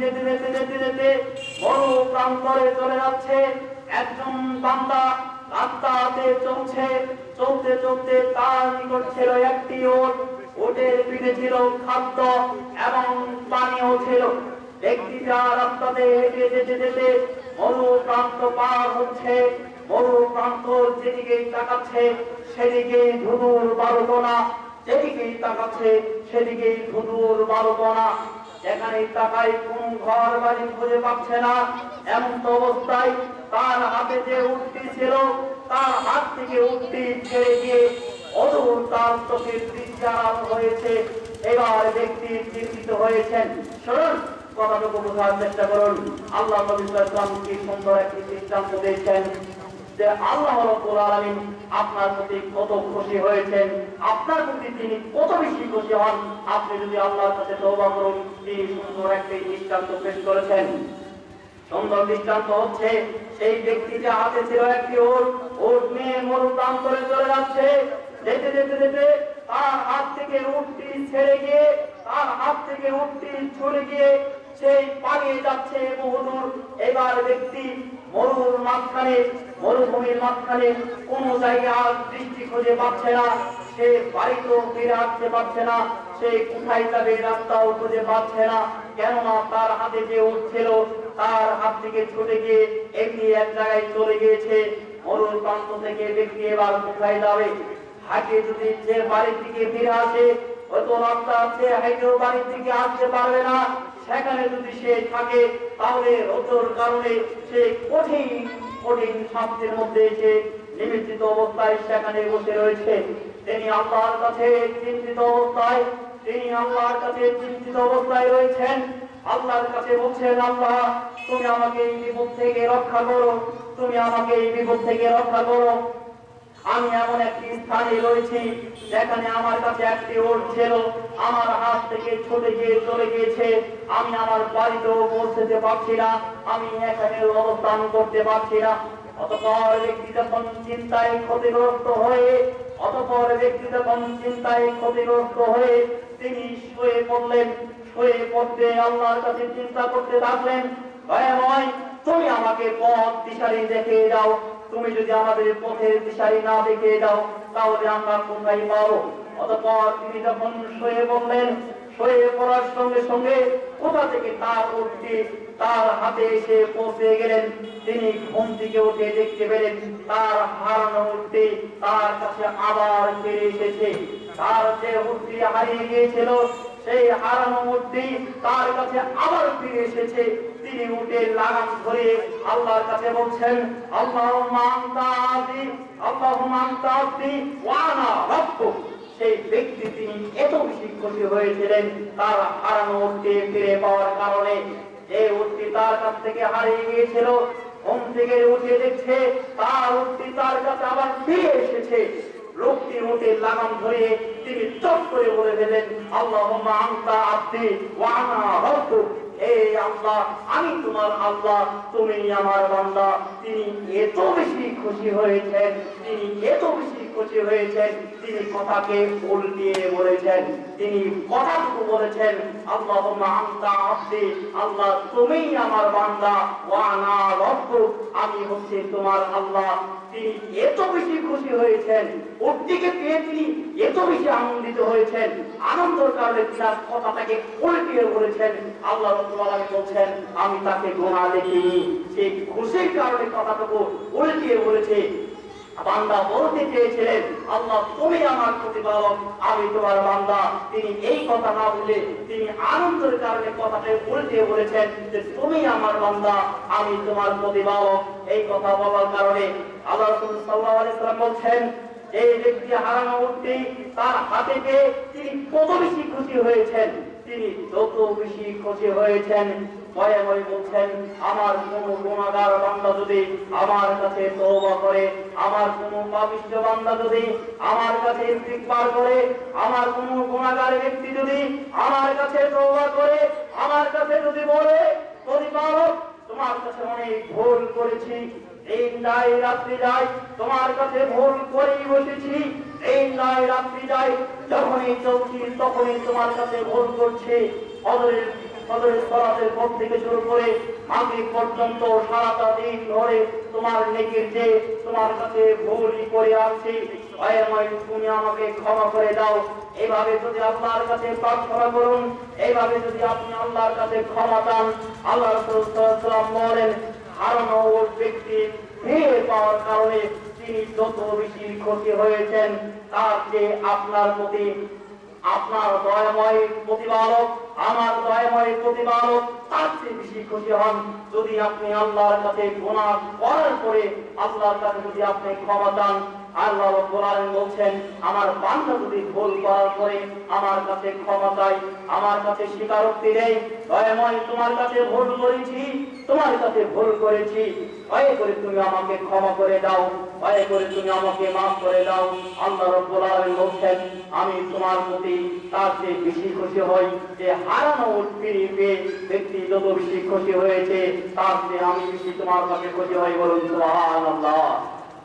যেতে যেতে যেতে যেতে বড় প্রান্তরে চলে যাচ্ছে। একজন বান্দা রাস্তাতে চলছে। চলতে চলতে তার নিকট ছিল একটি ওট ওটের পিঠে ছিল খাদ্য এবং পানীয় ছিল। রাস্তাতে হেঁটে যেতে যেতে মরু প্রান্ত পার হচ্ছে মরু প্রান্ত যেদিকে তাকাচ্ছে সেদিকে ধুধুর বারোটনা যেদিকেই তাকাচ্ছে সেদিকেই ধুধুর বারোটনা যেখানে তাকাই কোন ঘর বাড়ি খুঁজে পাচ্ছে না। এমন অবস্থায় তার হাতে যে উঠতি ছিল, তার হাত থেকে উঠতি ছেড়ে গিয়ে অদূর তার চোখের হয়েছে। এবার ব্যক্তি চিন্তিত হয়েছেন। শুনুন, কথাটুকু বোঝার চেষ্টা করুন। আল্লাহ নবী সুন্দর একটি দৃষ্টান্ত দিয়েছেন। যে আল্লাহ রাব্বুল আপনার প্রতি কত খুশি হয়েছেন, আপনার প্রতি তিনি কত বেশি খুশি হন, আপনি যদি আল্লাহর কাছে তওবা করুন, তিনি সুন্দর একটি দৃষ্টান্ত পেশ করেছেন। সুন্দর দৃষ্টান্ত হচ্ছে, সেই ব্যক্তিটা হাতে ছিল একটি ওট ওট নিয়ে মরু প্রান্তরে চলে যাচ্ছে। যেতে যেতে যেতে তার হাত থেকে উটটি ছেড়ে গিয়ে, তার হাত থেকে উটটি ছড়ে গিয়ে সেই পালিয়ে যাচ্ছে বহুদূর এবার ব্যক্তি মরুর মাঝখানে মরুভূমির মাঝখানে কোন জায়গায় দৃষ্টি খুঁজে পাচ্ছে না। সে বাড়িতেও ফিরে আসতে পারছে না। সে কোথায় যাবে রাস্তাও খুঁজে পাচ্ছে না। কেননা তার হাতে যে উঠছিল তার হাত থেকে ছুটে গিয়ে এমনি এক জায়গায় চলে গিয়েছে। মরুর প্রান্ত থেকে ব্যক্তি এবার কোথায় যাবে? হাঁটে যদি সে বাড়ির দিকে ফিরে আসে, হয়তো রাস্তা আছে, হাইটেও বাড়ির দিকে আসতে পারবে না। সেখানে যদি সে থাকে, তাহলে রোদর কারণে সে কঠিন কঠিন শাস্তির মধ্যে এসে নিমিত্রিত অবস্থায় সেখানে বসে রয়েছে। তিনি আল্লাহর কাছে চিন্তিত অবস্থায়, তিনি আল্লাহর কাছে চিন্তিত অবস্থায় রয়েছেন। আল্লাহর কাছে বলছেন, আল্লাহ, তুমি আমাকে এই বিপদ থেকে রক্ষা করো। তুমি আমাকে এই বিপদ থেকে রক্ষা করো। আমি এমন একটি স্থানে রয়েছি যেখানে আমার কাছে একটি ওট ছিল। আমার হাত থেকে ছুটে গিয়ে চলে গিয়েছে। আমি আমার বাড়িতেও পৌঁছতে পারছি না। আমি এখানে অবস্থান করতে পারছি না। অতপর ব্যক্তি যখন চিন্তায় ক্ষতিগ্রস্ত হয়ে, অতপর ব্যক্তি যখন চিন্তায় ক্ষতিগ্রস্ত হয়ে তিনি শুয়ে পড়লেন। শুয়ে পড়তে আল্লাহর কাছে চিন্তা করতে থাকলেন ভয়াময় তুমি আমাকে পথ দিশারি দেখে দাও। তুমি যদি আমাদের পথের দিশারি না দেখে দাও তাহলে আমরা কোথায় পাবো অতপর তিনি যখন শুয়ে পড়লেন, শুয়ে পড়ার সঙ্গে সঙ্গে কোথা থেকে তার উঠতে, তার হাতে এসে পৌঁছে গেলেন। তিনি ঘুম থেকে উঠে দেখতে পেলেন, তার হারানো উঠতে তার কাছে আবার ফিরে এসেছে। তার যে উঠতি হারিয়ে গিয়েছিল সেই হারানো মূর্তি তার কাছে আবার ফিরে এসেছে। তিনি উঠে লাগাম ধরে আল্লাহর কাছে বলছেন আল্লাহ মান্তাদি আল্লাহ মান্তাদি ওয়ানা রব্বুক। সেই ব্যক্তি তিনি এত বেশি খুশি হয়েছিলেন তার হারানো উঠতে ফিরে পাওয়ার কারণে। যে উঠতি তার কাছ থেকে হারিয়ে গিয়েছিল, ঘুম থেকে উঠে দেখছে, তার উঠতি তার কাছে আবার ফিরে এসেছে। লোকটি উঠে লাগাম ধরে তিনি চট করে বলে দিলেন আল্লাহ আন্তা আব্দি ওয়ানা এই আল্লাহ, আমি তোমার আল্লাহ, তুমি আমার বান্দা। তিনি এত বেশি খুশি হয়েছেন, তিনি এত বেশি খুশি হয়েছেন, তিনি কথাকে উল্টিয়ে বলেছেন, তিনি কথাটুকু বলেছেন আল্লাহ আন্তা আব্দি, আল্লাহ তুমি আমার বান্দা। ওয়ানা রব্বুক আমি হচ্ছে তোমার আল্লাহ। তিনি এত বেশি খুশি হয়েছেন ওর পেয়ে তিনি এত বেশি আনন্দিত হয়েছেন, আনন্দের কারণে তার কথাটাকে উল্টিয়ে বলেছেন, আল্লাহ রব্বুল বলছেন, আমি তাকে গোনা দেখিনি সেই খুশির কারণে কথাটুকু উল্টিয়ে বলেছে। বান্দা বলতে চেয়েছিলেন, আল্লাহ, তুমি আমার প্রতিপালক, আমি তোমার বান্দা। তিনি এই কথা না বলে, তিনি আনন্দের কারণে কথাটা উল্টে বলেছেন যে, তুমি আমার বান্দা, আমি তোমার প্রতিপালক। এই কথা বলার কারণে বলছেন এই ব্যক্তি তার হাতে পেয়ে তিনি কত বেশি খুশি হয়েছেন। তিনি যত বেশি খুশি হয়েছেন। ভয়ে ভয়ে বলছেন, আমার কোন গুণাগার বান্দা যদি আমার কাছে তওবা করে, আমার কোন পাপিষ্ঠ বান্দা যদি আমার কাছে ইস্তিগফার করে, আমার কোন গুণাগার ব্যক্তি যদি আমার কাছে তওবা করে, আমার কাছে যদি বলে তোমার কাছে অনেক ভুল করেছি দিন যাই রাত্রি যাই, তোমার কাছে ভুল করেই বসেছি। দিন যাই রাত্রি যাই, যখনই চলছি তখনই তোমার কাছে ভুল করছি। অদরের করে তোমার নেকির যে তোমার কাছে ভুলই করে আসছি। তুমি আমাকে ক্ষমা করে দাও। এইভাবে যদি আল্লাহর কাছে প্রার্থনা এইভাবে যদি আপনি আল্লাহর কাছে ক্ষমা চান আল্লাহ রাসূল হারানো ব্যক্তি ফিরে পাওয়ার কারণে তিনি যত বেশি ক্ষতি হয়েছেন, তার যে আপনার প্রতি আপনার দয়াময় প্রতিপালক, আমার দয়াময় প্রতিপালক, তার চেয়ে বেশি খুশি হন। যদি আপনি আল্লাহর কাছে গুনাহ করার পরে আল্লাহর কাছে যদি আপনি ক্ষমা চান, আল্লাহ রাব্বুল বলছেন, আমার বান্দা যদি ভুল করার পরে আমার কাছে ক্ষমা চাই আমার কাছে স্বীকারোক্তি নেই দয়াময় তোমার কাছে ভুল করেছি তোমার কাছে ভুল করেছি। দয়া করে তুমি আমাকে ক্ষমা করে দাও। দয়া করে তুমি আমাকে মাফ করে দাও। আল্লাহ রাব্বুল আলামিন বলছেন, আমি তোমার প্রতি তার চেয়ে বেশি খুশি হই যে হারানো ফিরে পেয়ে ব্যক্তি যত বেশি খুশি হয়েছে, তার চেয়ে আমি বেশি তোমার কাছে খুশি হই বলুন, সুবহানাল্লাহ।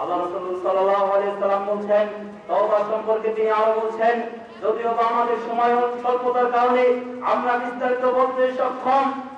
আল্লাহ রাসূল সাল্লাল্লাহু আলাইহি সাল্লাম বলছেন, তওবা সম্পর্কে তিনি আরও বলছেন, যদিও আমাদের সময় স্বল্পতার কারণে আমরা বিস্তারিত বলতে সক্ষম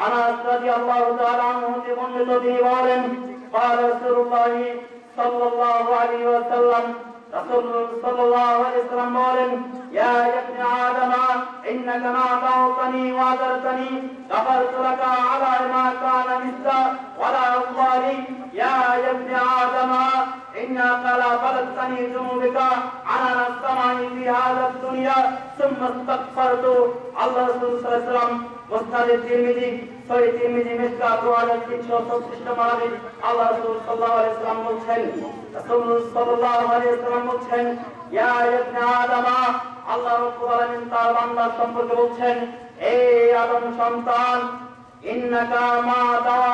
قال انس رضي الله تعالى عنه হতে বর্ণিত তিনি বলেন قال رسول الله صلى الله عليه وسلم رسول صلى الله عليه وسلم বলেন يا ابن آدم إنك ما دعوتني وعذرتني غفرت لك على ما كان مثل ولا أبالي يا ابن آدم إنك لا بلغتني ذنوبك عنان السماء في هذا الدنيا ثم استغفرت الله رسول صلى الله عليه وسلم মুসনাদ তিরমিজি সহি তিরমিজি মিসকা 2336 নম্বর হাদিস আল্লাহ রাসূল সাল্লাল্লাহু আলাইহি সাল্লাম বলছেন রাসূল সাল্লাল্লাহু আলাইহি সাল্লাম বলছেন ইয়া ইবনে আদম আল্লাহ রাব্বুল আলামিন তার বান্দা সম্পর্কে বলছেন হে আদম সন্তান ইন্নাকা মা দাওয়াতানি ওয়া দারতানি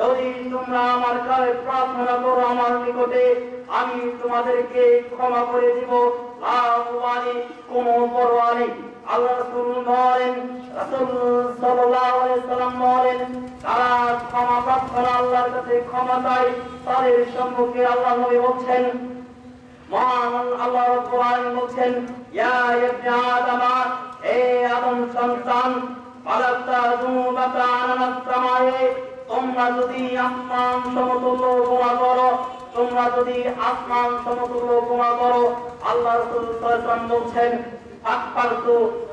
যদি তোমরা আমার কাছে প্রার্থনা করো আমার নিকটে, আমি তোমাদেরকে ক্ষমা করে দিব। লাভ বলে কোনো পরোয়া নেই আল্লাহ রাসূল বলেন, রাসূল সাল্লাল্লাহু আলাইহি সাল্লাম বলেন, তারা ক্ষমা প্রার্থনা আল্লাহর কাছে ক্ষমা চায়, তাদের সম্পর্কে আল্লাহ নবী বলছেন, মহান আল্লাহ রাব্বুল বলছেন, ইয়া ইবনে আদম আদম সন্তান সামায়ে তোমরা যদি আসমান সমতুল্য গুনাহ করো, তোমরা যদি আসমান সমতুল্য গুনাহ করো, আল্লাহ বলছেন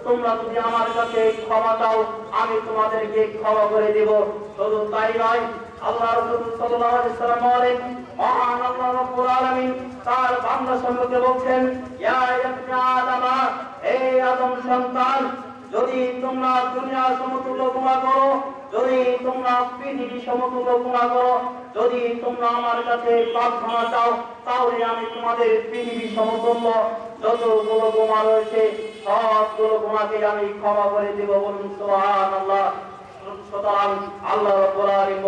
তোমরা যদি আমার কাছে ক্ষমা চাও, আমি তোমাদেরকে ক্ষমা করে দেব। শুধু তাই নয় আলাইহি বলেন, মহান আল্লাহ তার বান্দা সম্পর্কে বলছেন ইবনে আদম আদম সন্তান যদি তোমরা দুনিয়া সমতুল্য গুণা করো, যদি তোমরা পৃথিবী সমতুল্য গুণা করো, যদি তোমরা আমার কাছে প্রার্থনা চাও, তাহলে আমি তোমাদের পৃথিবী সমতুল্য যতগুলো গুণা রয়েছে, সবগুলো গুণাকে আমি ক্ষমা করে দেবো বলুন, সুবহানাল্লাহ। সুতরাং আল্লাহ রাব্বুল আলামিন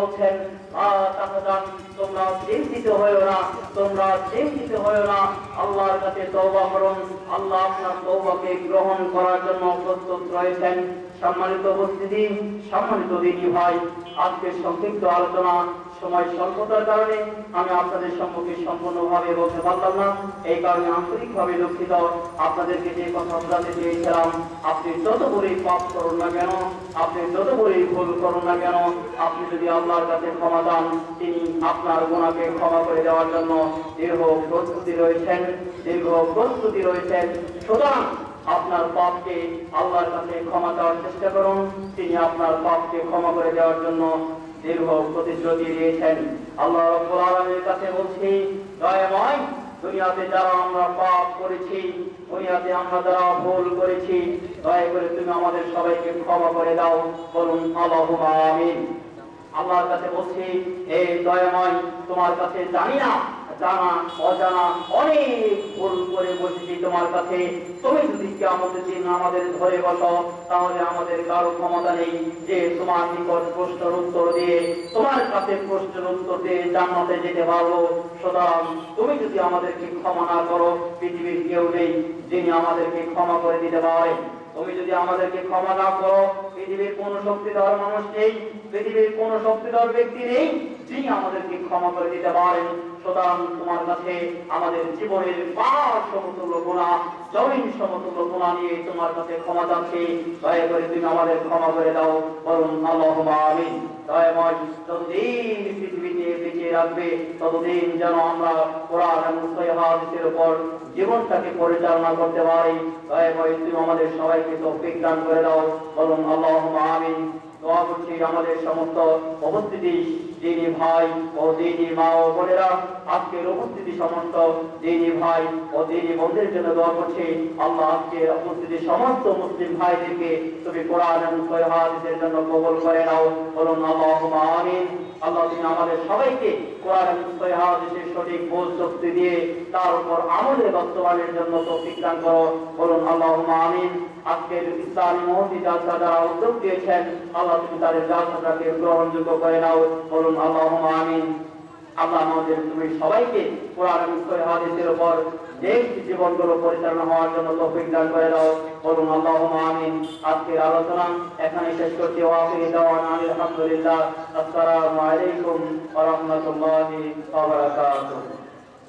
তাহজান তোমরা চিন্তিত হয়েও না, তোমরা চিন্তিত হয়েও না। আল্লাহর কাছে তওবা করুন। আল্লাহ আপনার তওবাকে গ্রহণ করার জন্য প্রস্তুত রয়েছেন। সম্মানিত উপস্থিতি, সম্মানিত দিনী ভাই, আজকের সংক্ষিপ্ত আলোচনা সময় স্বল্পতার কারণে আমি আপনাদের সম্মুখে সম্পূর্ণভাবে বলতে পারলাম না। এই কারণে আন্তরিকভাবে দুঃখিত। আপনাদেরকে যে কথা বোঝাতে চেয়েছিলাম, আপনি যত বড়ই পাপ করুন না কেন, আপনি যত বড়ই ভুল করুন না কেন, আপনি যদি আল্লাহর কাছে ক্ষমা দান তিনি আপনার গুণাকে ক্ষমা করে দেওয়ার জন্য দীর্ঘ প্রস্তুতি রয়েছেন। দীর্ঘ প্রস্তুতি রয়েছেন। সুতরাং আপনার পাপকে আল্লাহর কাছে ক্ষমা চাওয়ার চেষ্টা করুন। তিনি আপনার পাপকে ক্ষমা করে দেওয়ার জন্য দীর্ঘ প্রতিশ্রুতি দিয়েছেন। আল্লাহ রাব্বুল আলামিনের কাছে বলছি, দয়াময়, দুনিয়াতে যারা আমরা পাপ করেছি, দুনিয়াতে আমরা যারা ভুল করেছি, দয়া করে তুমি আমাদের সবাইকে ক্ষমা করে দাও। বলুন, আল্লাহুম্মা আমিন। আল্লাহর কাছে বলছি এই দয়াময়, তোমার কাছে জানি না জানা, অজানা, অনেক ভুল করে বসেছি তোমার কাছে। তুমি যদি কি দিন আমাদের ধরে বসো, তাহলে আমাদের কারও ক্ষমতা নেই যে তোমার নিকট প্রশ্নের উত্তর দিয়ে, তোমার কাছে প্রশ্নের উত্তর দিয়ে জান্নাতে যেতে পারব। সুতরাং তুমি যদি আমাদেরকে ক্ষমা না করো, পৃথিবীর কেউ নেই যিনি আমাদেরকে ক্ষমা করে দিতে পারে। তুমি যদি আমাদেরকে ক্ষমা না করো, পৃথিবীর কোন শক্তিধর মানুষ নেই, পৃথিবীর কোন শক্তিধর ব্যক্তি নেই যিনি আমাদেরকে ক্ষমা করে দিতে পারেন। সুতরাং তোমার কাছে আমাদের জীবনের পাঁচ সমতুল্য গুণা, জমিন সমতুল্য গুণা নিয়ে তোমার কাছে ক্ষমা চাচ্ছি। দয়া করে তুমি আমাদের ক্ষমা করে দাও। দয়াময় যতদিন পৃথিবীতে বেঁচে রাখবে যেন আমরা জীবনটাকে পরিচালনা করতে পারি। তুমি আমাদের সবাইকে তৌফিক দান করে দাও। বলুন আল্লাহ করছি আমাদের সমস্ত উপস্থিতি দিনী ভাই ও দিনী মা ও বোনেরা আজকের উপস্থিতি সমস্ত দিনী ভাই ও দিনী বোনদের জন্য দোয়া আল্লাহ আজকের উপস্থিতি সমস্ত মুসলিম ভাইদেরকে তুমি কোরআন এবং জন্য কবুল করে নাও। বলুন, আল্লাহুম্মা আমিন। আল্লাহ তুমি আমাদের সবাইকে কোরআন এবং সঠিক বোঝ শক্তি দিয়ে তার উপর আমলের বাস্তবায়নের জন্য তৌফিক দান করো। বলুন, আল্লাহুম্মা আমিন। আজকের ইসলামী মহতি যাত্রা যারা উদ্যোগ দিয়েছেন, আল্লাহ তুমি তাদের যাত্রাটাকে গ্রহণযোগ্য করে নাও, বলুন আল্লাহুম্মা আমিন। আল্লাহ আমাদের তুমি সবাইকে কোরআন সহিহ হাদিসের উপর দেশ জীবনগুলো পরিচালনা হওয়ার জন্য তৌফিক দান করে দাও, বলুন আল্লাহুম্মা আমিন। আজকের আলোচনা এখানে শেষ করছি, ওয়া আখিরি আলহামদুলিল্লাহ আসসালামু আলাইকুম ওয়া রাহমাতুল্লাহি ওয়া বারাকাতুহু।